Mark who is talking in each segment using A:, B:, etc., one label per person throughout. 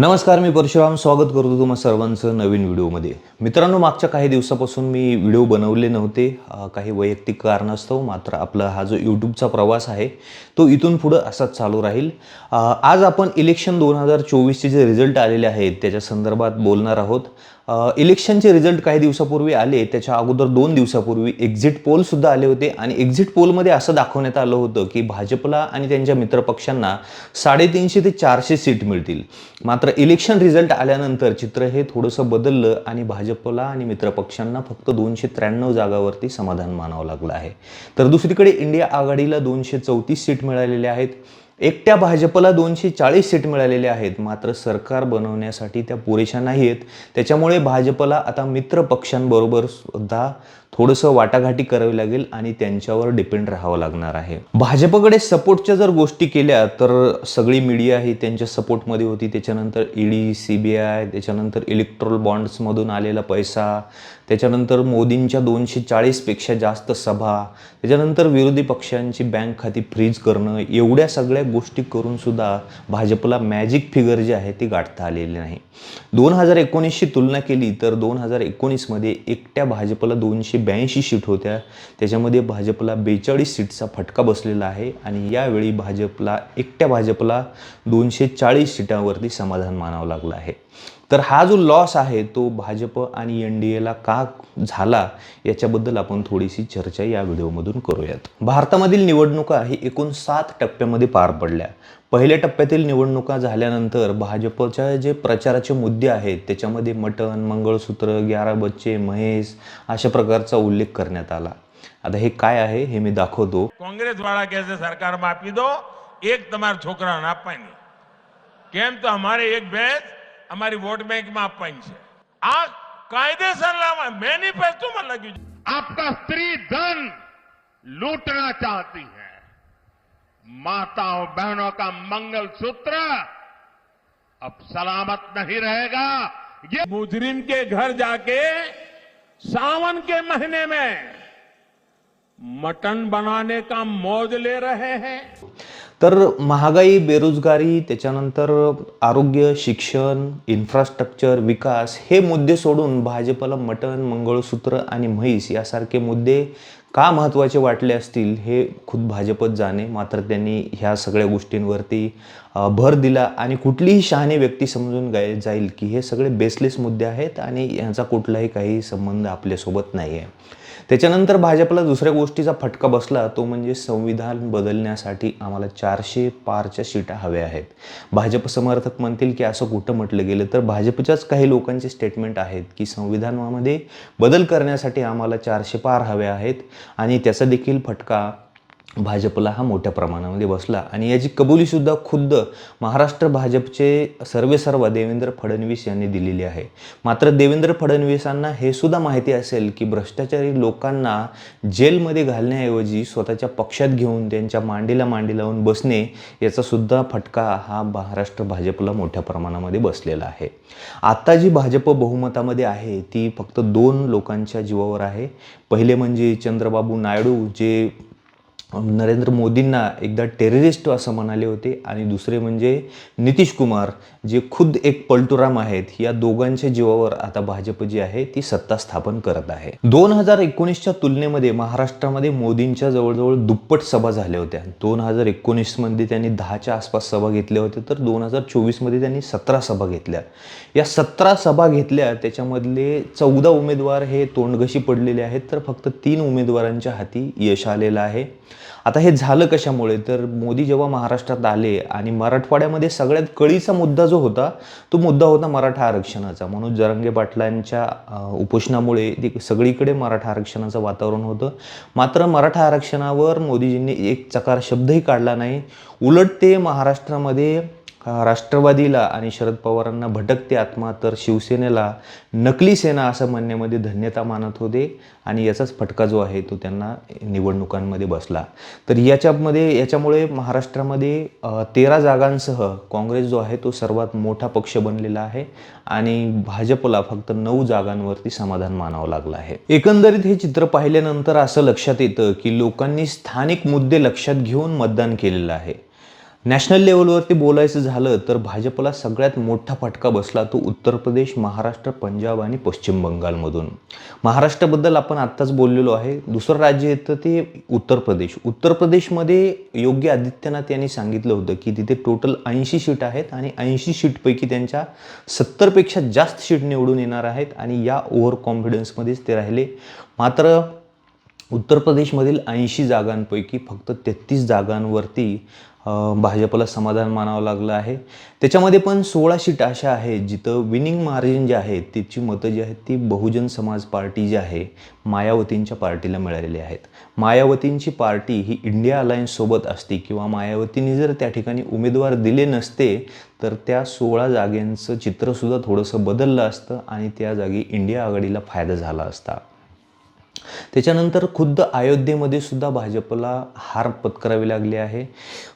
A: नमस्कार मी परशुराम. स्वागत करतो तुम्हा सर्वांचं नवीन व्हिडिओमध्ये. मित्रांनो मागच्या काही दिवसापासून मी व्हिडिओ बनवले नव्हते. काही वैयक्तिक कारणास्तव मात्र आपला हा जो यूट्यूबचा प्रवास आहे तो इथून पुढं असाच चालू राहील. आज आपण इलेक्शन दोन हजार चोवीसचे जे रिझल्ट आलेले आहेत त्याच्या संदर्भात बोलणार आहोत. इलेक्शनचे रिझल्ट काही दिवसापूर्वी आले त्याच्या अगोदर दोन दिवसापूर्वी एक्झिट पोलसुद्धा आले होते आणि एक्झिट पोलमध्ये असं दाखवण्यात आलं होतं की भाजपला आणि त्यांच्या मित्रपक्षांना साडेतीनशे ते चारशे सीट मिळतील. मात्र इलेक्शन रिझल्ट आल्यानंतर चित्र हे थोडंसं बदललं आणि भाजपला आणि मित्रपक्षांना फक्त दोनशे त्र्याण्णव जागावरती समाधान मानावं लागलं आहे. तर दुसरीकडे इंडिया आघाडीला दोनशे चौतीस सीट मिळालेल्या आहेत. एकट्या भाजपला दोनशे चाळीस सीट मिळालेले आहेत. मात्र सरकार बनवण्यासाठी त्या पुरेशा नाही आहेत त्याच्यामुळे भाजपला आता मित्र पक्षांबरोबर सुद्धा थोडंसं वाटाघाटी करावी लागेल आणि त्यांच्यावर डिपेंड राहावं लागणार आहे. भाजपकडे सपोर्टच्या जर गोष्टी केल्या तर सगळी मीडिया ही त्यांच्या सपोर्टमध्ये होती. त्याच्यानंतर ईडी सी बी आय त्याच्यानंतर इलेक्ट्रॉल बॉन्ड्समधून आलेला पैसा त्याच्यानंतर मोदींच्या दोनशे चाळीसपेक्षा जास्त सभा त्याच्यानंतर विरोधी पक्षांची बँक खाती फ्रीज करणं एवढ्या सगळ्या गोष्टी करून सुद्धा भाजपला मॅजिक फिगर जे आहे ती गाठता आलेली नाही. दोन हजार एकोणीसशी तुलना केली तर दोन हजार एकोणीसमध्ये एकट्या भाजपला दोनशे ब्याऐंशी सीट होत्या. त्याच्यामध्ये भाजपला बेचाळीस सीटचा फटका बसलेला आहे आणि यावेळी भाजपला एकट्या भाजपला दोनशे चाळीस सीटावरती समाधान मानावं लागलं आहे. तर हा जो लॉस आहे तो भाजप आणि एन डी एला का झाला याच्याबद्दल आपण थोडीशी चर्चा या व्हिडिओमधून करूयात. भारतामधील निवडणुका ही एकूण सात टप्प्यामध्ये पार पडल्या. पहिल्या टप्प्यातील निवडणुका झाल्यानंतर भाजपच्या जे प्रचाराचे मुद्दे आहेत त्याच्यामध्ये मटण मंगळसूत्र ग्यारा बच्चे महेश अशा प्रकारचा उल्लेख करण्यात आला आता हे काय आहे हे मी दाखवतो
B: कांग्रेस वाला कैसे सरकार में आपी दो एक તમારા છોકરા ના આપવાની કેમ તો અમારે એક ભેંસ અમારી વોટ બેંક માં આપવાની છે આ કાયદેસર લાવવા મેનિફેસ્ટો માં લખ્યું છે
C: आपका स्त्री धन लूटना चाहती है माताओं बहनों का मंगल सूत्र अब सलामत नहीं रहेगा। ये
B: मुजरिम के घर जाके सावन के महीने में मटन बनाने का मौज ले रहे हैं।
A: तर महागाई बेरोजगारी त्याच्यानंतर आरोग्य शिक्षण इन्फ्रास्ट्रक्चर विकास हे मुद्दे सोडून भाजपला मटण मंगळसूत्र आणि म्हैस यासारखे मुद्दे का महत्त्वाचे वाटले असतील हे खुद भाजपच जाणे मात्र त्यांनी ह्या सगळ्या गोष्टींवरती भर दिला आणि कुठलीही शहाणी व्यक्ती समजून गाय जाईल की हे सगळे बेसलेस मुद्दे आहेत आणि यांचा कुठलाही काही संबंध आपल्यासोबत नाही आहे त्याच्यानंतर भाजपला दुसऱ्या गोष्टीचा फटका बसला तो म्हणजे संविधान बदलण्यासाठी आम्हाला चारशे पारच्या सीटा हव्या आहेत. भाजप समर्थक म्हणतील की असं कुठं म्हटलं गेलं तर भाजपच्याच काही लोकांचे स्टेटमेंट आहेत की संविधानामध्ये बदल करण्यासाठी आम्हाला चारशे पार हव्या आहेत. आणि त्याचा देखील फटका भाजपला हा मोठ्या प्रमाणामध्ये बसला. आणि याची कबुलीसुद्धा खुद्द महाराष्ट्र भाजपचे सर्वेसर्वा देवेंद्र फडणवीस यांनी दिलेली आहे. मात्र देवेंद्र फडणवीसांना हे सुद्धा माहिती असेल की भ्रष्टाचारी लोकांना जेलमध्ये घालण्याऐवजी स्वतःच्या पक्षात घेऊन त्यांच्या मांडीला मांडी लावून बसणे याचासुद्धा फटका हा महाराष्ट्र भाजपला मोठ्या प्रमाणामध्ये बसलेला आहे. आत्ता जी भाजप बहुमतामध्ये आहे ती फक्त दोन लोकांच्या जीवावर आहे. पहिले म्हणजे चंद्रबाबू नायडू जे नरेंद्र मोदींना एकदा टेररिस्ट असं म्हणाले होते आणि दुसरे म्हणजे नितीश कुमार जे खुद एक पलटुराम आहेत या दोघांच्या जीवावर आता भाजप जी आहे ती सत्ता स्थापन करत आहे. दोन हजार एकोणीसच्या तुलनेमध्ये महाराष्ट्रामध्ये मोदींच्या जवळजवळ दुप्पट सभा झाल्या होत्या. दोन हजार एकोणीसमध्ये त्यांनी दहाच्या आसपास सभा घेतल्या होत्या तर दोन हजार चोवीसमध्ये त्यांनी सतरा सभा घेतल्या. या सतरा सभा घेतल्या त्याच्यामधले चौदा उमेदवार हे तोंडघशी पडलेले आहेत तर फक्त तीन उमेदवारांच्या हाती यश आलेलं आहे. आता हे झालं कशामुळे? तर मोदी जेव्हा महाराष्ट्रात आले आणि मराठवाड्यामध्ये सगळ्यात कळीचा मुद्दा जो होता तो मुद्दा होता मराठा आरक्षणाचा. म्हणून जरंगे पाटलांच्या उपोषणामुळे ते सगळीकडे मराठा आरक्षणाचं वातावरण होतं. मात्र मराठा आरक्षणावर मोदीजींनी एक चकार शब्दही काढला नाही. उलट ते महाराष्ट्रामध्ये राष्ट्रवादीला आणि शरद पवारांना भटकते आत्मा तर शिवसेनेला नकली सेना असं म्हणण्यामध्ये धन्यता मानत होते आणि याचाच फटका जो आहे तो त्यांना निवडणुकांमध्ये बसला. तर याच्यामध्ये याच्यामुळे महाराष्ट्रामध्ये तेरा जागांसह काँग्रेस जो आहे तो सर्वात मोठा पक्ष बनलेला आहे आणि भाजपला फक्त नऊ जागांवरती समाधान मानावं लागलं आहे. एकंदरीत हे चित्र पाहिल्यानंतर असं लक्षात येतं की लोकांनी स्थानिक मुद्दे लक्षात घेऊन मतदान केलेलं आहे. नॅशनल लेवलवरती बोलायचं झालं तर भाजपला सगळ्यात मोठा फटका बसला तो उत्तर प्रदेश महाराष्ट्र पंजाब आणि पश्चिम बंगालमधून. महाराष्ट्राबद्दल आपण आत्ताच बोललेलो आहे. दुसरं राज्य येतं ते उत्तर प्रदेश. उत्तर प्रदेशमध्ये योगी आदित्यनाथ यांनी सांगितलं होतं की तिथे टोटल ऐंशी सीट आहेत आणि ऐंशी सीटपैकी त्यांच्या सत्तरपेक्षा जास्त सीट निवडून येणार आहेत आणि या ओव्हर कॉन्फिडन्समध्येच ते राहिले. मात्र उत्तर प्रदेशमधील ऐंशी जागांपैकी फक्त तेहतीस जागांवरती भाजपला समाधान मानावं लागलं आहे. त्याच्यामध्ये पण सोळा सीट अशा आहेत जिथं विनिंग मार्जिन जे आहे तिची मतं जी आहेत ती बहुजन समाज पार्टी जी आहे मायावतींच्या पार्टीला मिळालेली आहेत. मायावतींची पार्टी ही इंडिया अलायन्ससोबत असते किंवा मायावतींनी जर त्या ठिकाणी उमेदवार दिले नसते तर त्या सोळा जागेंचं चित्रसुद्धा थोडंसं बदललं असतं आणि त्या जागी इंडिया आघाडीला फायदा झाला असता. त्याच्यानंतर खुद्द अयोध्येमध्ये सुद्धा भाजपला हार पत्करावी लागली आहे.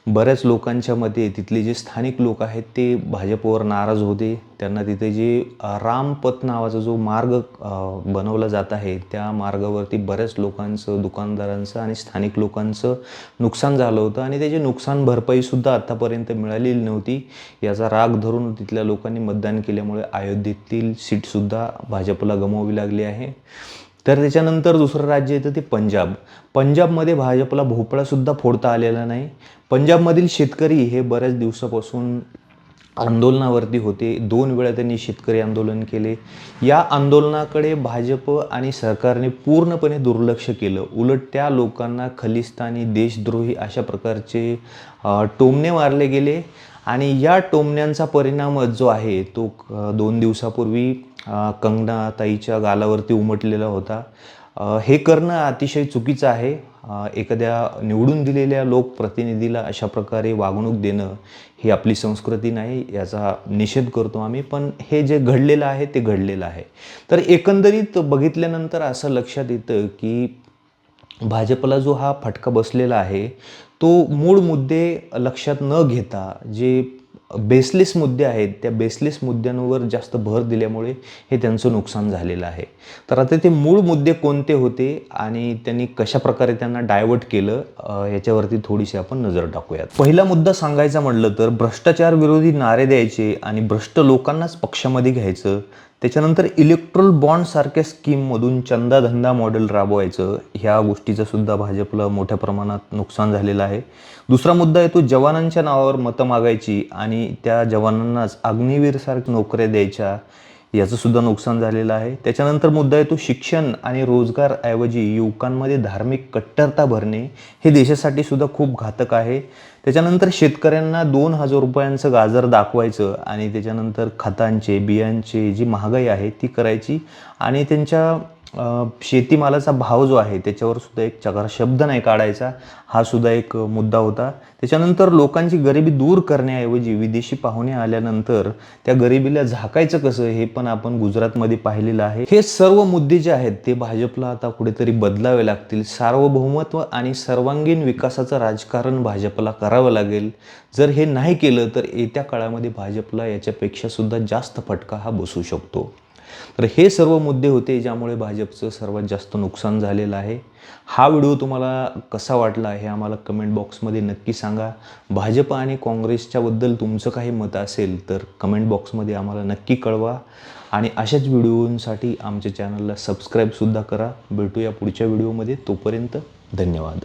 A: बऱ्याच लोकांच्या मते तिथले जे स्थानिक लोक आहेत ते भाजपवर नाराज होते. त्यांना तिथे जे रामपथ नावाचा जो मार्ग बनवला जात आहे त्या मार्गावरती बऱ्याच लोकांचं दुकानदारांचं आणि स्थानिक लोकांचं नुकसान झालं होतं आणि त्याची नुकसान भरपाईसुद्धा आत्तापर्यंत मिळालेली नव्हती. याचा राग धरून तिथल्या लोकांनी मतदान केल्यामुळे अयोध्येतील सीटसुद्धा भाजपला गमवावी लागली आहे. तर त्याच्यानंतर दुसरं राज्य येतं ते पंजाब. पंजाबमध्ये भाजपला भोपळासुद्धा फोडता आलेला नाही. पंजाबमधील शेतकरी हे बऱ्याच दिवसापासून आंदोलनावरती होते. दोन वेळा त्यांनी शेतकरी आंदोलन केले. या आंदोलनाकडे भाजप आणि सरकारने पूर्णपणे दुर्लक्ष केलं. उलट त्या लोकांना खलिस्तानी देशद्रोही अशा प्रकारचे टोमणे मारले गेले. आणि या टोमण्यांचा परिणाम जो आहे तो दोन दिवसापूर्वी कंगना ताईच्या गालावरती उमटलेला होता. हे करणं अतिशय चुकीचं आहे. एखाद्या निवडून दिलेल्या लोकप्रतिनिधीला अशा प्रकारे वागणूक देणं ही आपली संस्कृती नाही याचा निषेध करतो आम्ही. पण हे जे घडलेलं आहे ते घडलेलं आहे. तर एकंदरीत बघितल्यानंतर असं लक्षात येतं की भाजपला जो हा फटका बसलेला आहे तो मूळ मुद्दे लक्षात न घेता जे बेसलेस मुद्दे आहेत त्या बेसलेस मुद्द्यांवर जास्त भर दिल्यामुळे हे त्यांचं नुकसान झालेलं आहे. तर आता ते मूळ मुद्दे कोणते होते आणि त्यांनी कशा प्रकारे त्यांना डायव्हर्ट केलं याच्यावरती थोडीशी आपण नजर टाकूयात. पहिला मुद्दा सांगायचा म्हटलं तर भ्रष्टाचार विरोधी नारे द्यायचे आणि भ्रष्ट लोकांनाच पक्षामध्ये घ्यायचं त्याच्यानंतर इलेक्ट्रल बॉन्डसारख्या स्कीममधून चंदाधंदा मॉडेल राबवायचं ह्या गोष्टीचं सुद्धा भाजपला मोठ्या प्रमाणात नुकसान झालेलं आहे. दुसरा मुद्दा येतो जवानांच्या नावावर मतं मागायची आणि त्या जवानांनाच अग्निवीरसारख्या नोकऱ्या द्यायच्या याचंसुद्धा नुकसान झालेलं आहे. त्याच्यानंतर मुद्दा येतो शिक्षण आणि रोजगारऐवजी युवकांमध्ये धार्मिक कट्टरता भरणे हे देशासाठी सुद्धा खूप घातक आहे. त्याच्यानंतर शेतकऱ्यांना दोन हजार रुपयांचं गाजर दाखवायचं आणि त्याच्यानंतर खतांचे बियांचे जी महागाई आहे ती करायची आणि त्यांच्या शेतीमालाचा भाव जो आहे त्याच्यावर सुद्धा एक चकार शब्द नाही काढायचा. हा सुद्धा एक मुद्दा होता. त्याच्यानंतर लोकांची गरिबी दूर करण्याऐवजी विदेशी पाहुणे आल्यानंतर त्या गरिबीला झाकायचं कसं हे पण आपण गुजरातमध्ये पाहिलेलं आहे. हे सर्व मुद्दे जे आहेत ते भाजपला आता कुठेतरी बदलावे लागतील. सार्वभौमत्व आणि सर्वांगीण विकासाचं राजकारण भाजपला करावं लागेल. जर हे नाही केलं तर येत्या काळामध्ये भाजपला याच्यापेक्षा सुद्धा जास्त फटका हा बसू शकतो. तर हे सर्व मुद्दे होते ज्यामुळे भाजपचं सर्वात जास्त नुकसान झालेलं आहे. हा व्हिडिओ तुम्हाला कसा वाटला हे आम्हाला कमेंट बॉक्समध्ये नक्की सांगा. भाजप आणि काँग्रेसच्याबद्दल तुमचं काही मत असेल तर कमेंट बॉक्समध्ये आम्हाला नक्की कळवा. आणि अशाच व्हिडिओंसाठी आमच्या चॅनलला सबस्क्राईबसुद्धा करा. भेटूया पुढच्या व्हिडिओमध्ये. तोपर्यंत धन्यवाद.